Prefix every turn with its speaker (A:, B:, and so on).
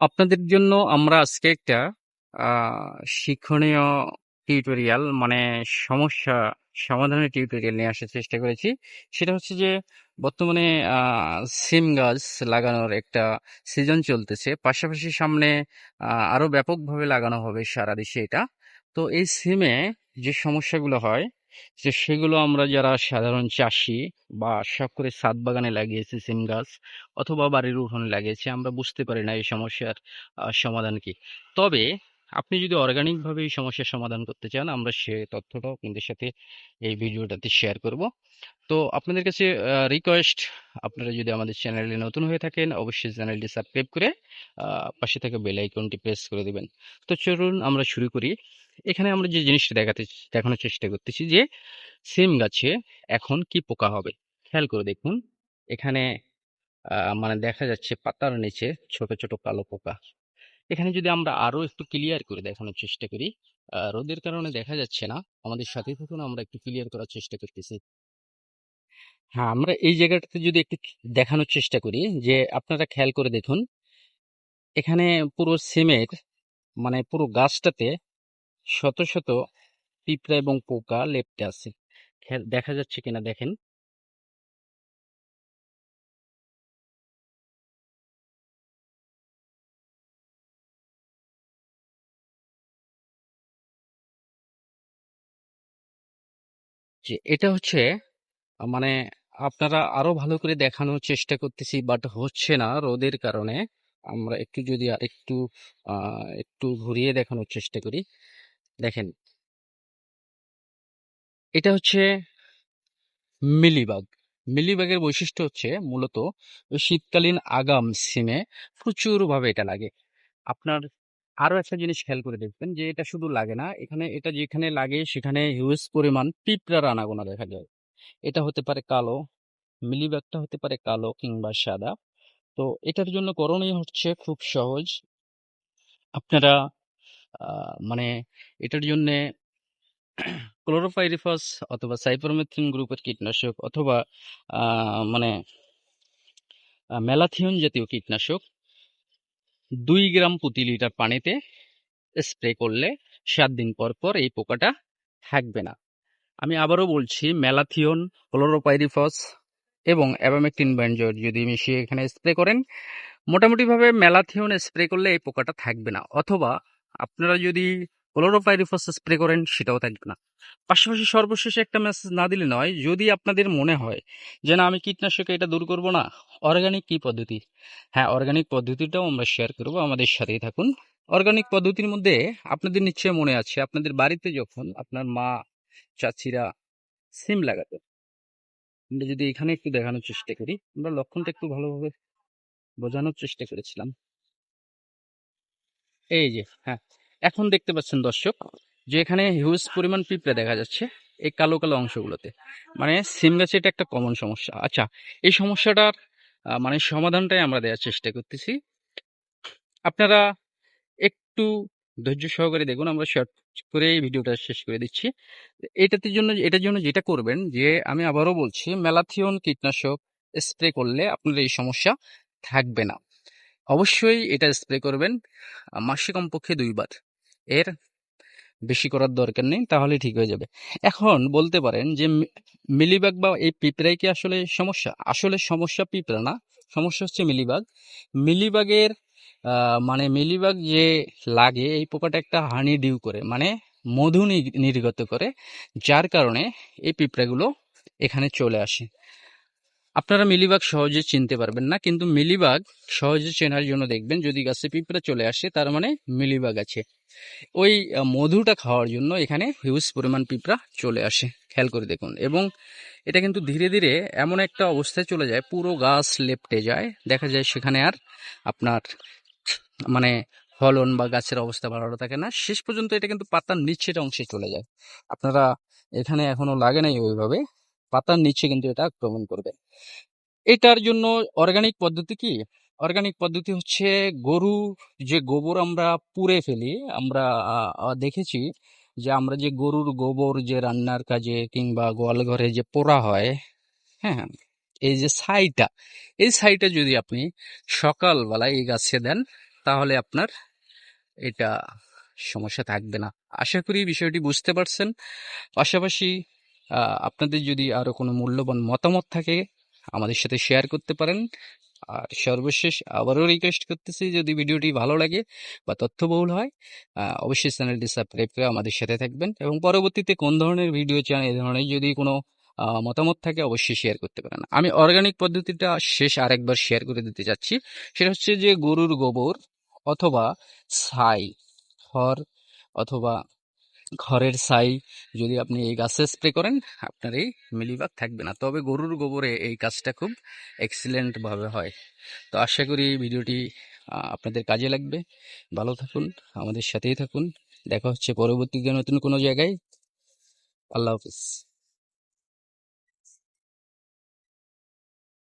A: আপনাদের জন্য আমরা আজকে একটা শিক্ষণীয় টিউটোরিয়াল মানে সমস্যা সমাধানের টিউটোরিয়াল নিয়ে আসার চেষ্টা করেছি। সেটা হচ্ছে যে, বর্তমানে সিম গাছ লাগানোর একটা সিজন চলতেছে। পাশাপাশি সামনে আরও ব্যাপকভাবে লাগানো হবে সারা দেশে এটা। তো এই সিমে যে সমস্যাগুলো হয় যে সেগুলো আমরা যারা সাধারণ চাষি বা শখ করে ছাদ বাগানে লাগিয়েছি সিম গাছ অথবা বাড়ির উঠোনে লাগিয়েছি, আমরা বুঝতে পারি না এই সমস্যার সমাধান কি। তবে আপনি যদি অর্গানিক ভাবে এই সমস্যার সমাধান করতে চান আমরা সে তথ্যটাও আপনাদের সাথে এই ভিডিওটাতে শেয়ার করব। তো আপনাদের কাছে রিকোয়েস্ট আপনারা যদি আমাদের চ্যানেলে নতুন হয়ে থাকেন অবশ্যই চ্যানেলটি সাবস্ক্রাইব করে পাশে থাকা বেল আইকনটি প্রেস করে দিবেন। তো চলুন আমরা শুরু করি। এখানে আমরা যে জিনিসটা দেখাতে দেখানোর চেষ্টা করতেছি যে সিম গাছে এখন কি পোকা হবে। খেয়াল করে দেখুন এখানে মানে দেখা যাচ্ছে পাতার নিচে ছোট, ছোট কালো পোকা। এখানে যদি আমরা আরও একটু ক্লিয়ার করে দেখানোর চেষ্টা করি, রোদের কারণে দেখা যাচ্ছে না। আমাদের সাথে থাকুন আমরা একটু ক্লিয়ার করার চেষ্টা করতেছি। হ্যাঁ, আমরা এই জায়গাটাতে যদি একটু দেখানোর চেষ্টা করি যে আপনারা খেয়াল করে দেখুন। এখানে পুরো সিমের মানে পুরো গাছটাতে শত, শত পিঁপড়া এবং পোকা লেপটে আছে। দেখা যাচ্ছে কিনা দেখেন। যে এটা হচ্ছে মানে আপনারা আরও ভালো করে দেখানোর চেষ্টা করতেছি, বাট হচ্ছে না রোদের কারণে। আমরা একটু যদি আরেকটু একটু ঘুরিয়ে দেখানোর চেষ্টা করি। দেখেন। এটা হচ্ছে মিলিবাগ। মিলিবাগের বৈশিষ্ট্য হচ্ছে মূলত শীতকালীন আগাম সিমে প্রচুরভাবে এটা লাগে। আপনার আরও একটা জিনিস খেয়াল করে দেখবেন যে এটা শুধু লাগে না, এখানে এটা যেখানে লাগে সেখানে হিউজ পরিমাণ পিঁপড়ার আনাগোনা দেখা যায়। এটা হতে পারে কালো, মিলিবাগটা হতে পারে কালো কিংবা সাদা। তো এটার জন্য করণীয় হচ্ছে খুব সহজ। আপনারা মানে এটার জন্যে ক্লোরোপাইরিফস অথবা সাইপারমেথ্রিন গ্রুপের কীটনাশক অথবা মানে আ ম্যালাথিয়ন জাতীয় কীটনাশক ২ গ্রাম প্রতি লিটার পানিতে স্প্রে করলে সাত দিন পর, পর এই পোকাটা থাকবে না। আমি আবারও বলছি ম্যালাথিয়ন, ক্লোরোপাইরিফস এবং অ্যাবামেকটিন ব্যাঞ্জর যদি মিশিয়ে এখানে স্প্রে করেন, মোটামুটিভাবে ম্যালাথিয়ন স্প্রে করলে এই পোকাটা থাকবে না। অথবা আপনারা যদি ক্লোরোপাইরিফস স্প্রে করেন সেটাও থাকবে না। পাশাপাশি সর্বশেষে একটা মেসেজ না দিলে নয়, যদি আপনাদের মনে হয় যে না আমি কীটনাশকে এটা দূর করব না, অর্গানিক কী পদ্ধতি? হ্যাঁ, অর্গানিক পদ্ধতিটাও আমরা শেয়ার করব আমাদের সাথেই থাকুন। অর্গানিক পদ্ধতির মধ্যে আপনাদের নিশ্চয়ই মনে আছে আপনাদের বাড়িতে যখন আপনার মা, চাচিরা সিম লাগাতো। আমরা যদি এখানে একটু দেখানোর চেষ্টা করি, আমরা লক্ষণটা একটু ভালোভাবে বোঝানোর চেষ্টা করেছিলাম। এই যে, হ্যাঁ, এখন দেখতে পাচ্ছেন দর্শক যে এখানে হিউজ পরিমাণ পিঁপড়ে দেখা যাচ্ছে এই কালো, কালো অংশগুলোতে। মানে সিম গাছে এটা একটা কমন সমস্যা। আচ্ছা, এই সমস্যাটার মানে সমাধানটাই আমরা দেওয়ার চেষ্টা করতেছি। আপনারা একটু ধৈর্য সহকারে দেখুন আমরা শর্ট করে এই ভিডিওটা শেষ করে দিচ্ছি। এটাতে জন্য এটার জন্য যেটা করবেন যে আমি আবারও বলছি ম্যালাথিয়ন কীটনাশক স্প্রে করলে আপনার এই সমস্যা থাকবে না। অবশ্যই এটা স্প্রে করবেন মাসে কমপক্ষে ২ বার। এর বেশি করার দরকার নেই তাহলে ঠিক হয়ে যাবে। এখন বলতে পারেন যে মিলিবাগ বা এই পিঁপড়াই কি আসলে সমস্যা? আসলে সমস্যা পিঁপড়া না, সমস্যা হচ্ছে মিলিবাগ। মিলিবাগের মানে মিলিবাগ যে লাগে এই পোকাটা একটা হানি ডিউ করে মানে মধু নির্গত করে যার কারণে এই পিঁপড়াগুলো এখানে চলে আসে। আপনারা মিলিবাগ সহজে চিনতে পারবেন না কিন্তু মিলিবাগ সহজে চেনার জন্য দেখবেন যদি গাছে পিঁপড়া চলে আসে তার মানে মিলিবাগ আছে। ওই মধুটা খাওয়ার জন্য এখানে হিউজ পরিমাণ পিঁপড়া চলে আসে। খেয়াল করে দেখুন এবং এটা কিন্তু ধীরে, ধীরে এমন একটা অবস্থায় চলে যায় পুরো গাছ লেপ্টে যায়। দেখা যায় সেখানে আর আপনার মানে ফলন বা গাছের অবস্থা ভালো থাকে না। শেষ পর্যন্ত এটা কিন্তু পাতার নিচের অংশে চলে যায়। আপনারা এখানে এখনও লাগে নাই ওইভাবে। পাতার নিচে কিন্তু এটা আক্রমণ করবে। এটার জন্য অর্গানিক পদ্ধতি কি? অর্গানিক পদ্ধতি হচ্ছে গরু যে গোবর আমরা পুড়ে ফেলি, আমরা দেখেছি যে আমরা যে গরুর গোবর যে রান্নার কাজে কিংবা গোয়াল ঘরে যে পোড়া হয়, হ্যাঁ? এই যে ছাইটা, এই ছাইটা যদি আপনি সকালবেলায় এই গাছে দেন, তাহলে আপনার এটা সমস্যা থাকবে না আশা করি বিষয়টি বুঝতে পারছেন পাশাপাশি আপনাদের যদি আরও কোনো মূল্যবান মতামত থাকে, আমাদের সাথে শেয়ার করতে পারেন। আর সর্বশেষ আবারও রিকোয়েস্ট করতেছি, যদি ভিডিওটি ভালো লাগে বা তথ্যবহুল হয় অবশ্যই চ্যানেলটি সাবস্ক্রাইব করে আমাদের সাথে থাকবেন এবং পরবর্তীতে কোন ধরনের ভিডিও চান এই ধরনের যদি কোনো মতামত থাকে, অবশ্যই শেয়ার করতে পারেন। আমি অর্গানিক পদ্ধতিটা শেষ আরেকবার শেয়ার করে দিতে যাচ্ছি সেটা হচ্ছে যে গরুর গোবর অথবা ছাই, খড় অথবা ঘরের ছাই যদি আপনি এই গাছে স্প্রে করেন, আপনার এই মিলিবাগ থাকবে না। তবে গরুর গোবরে এই কাজটা খুব এক্সিলেন্টভাবে হয়। তো আশা করি ভিডিওটি আপনাদের কাজে লাগবে। ভালো থাকুন, আমাদের সাথেই থাকুন। দেখা হচ্ছে পরবর্তীতে নতুন কোনো জায়গায়। আল্লাহ হাফিজ।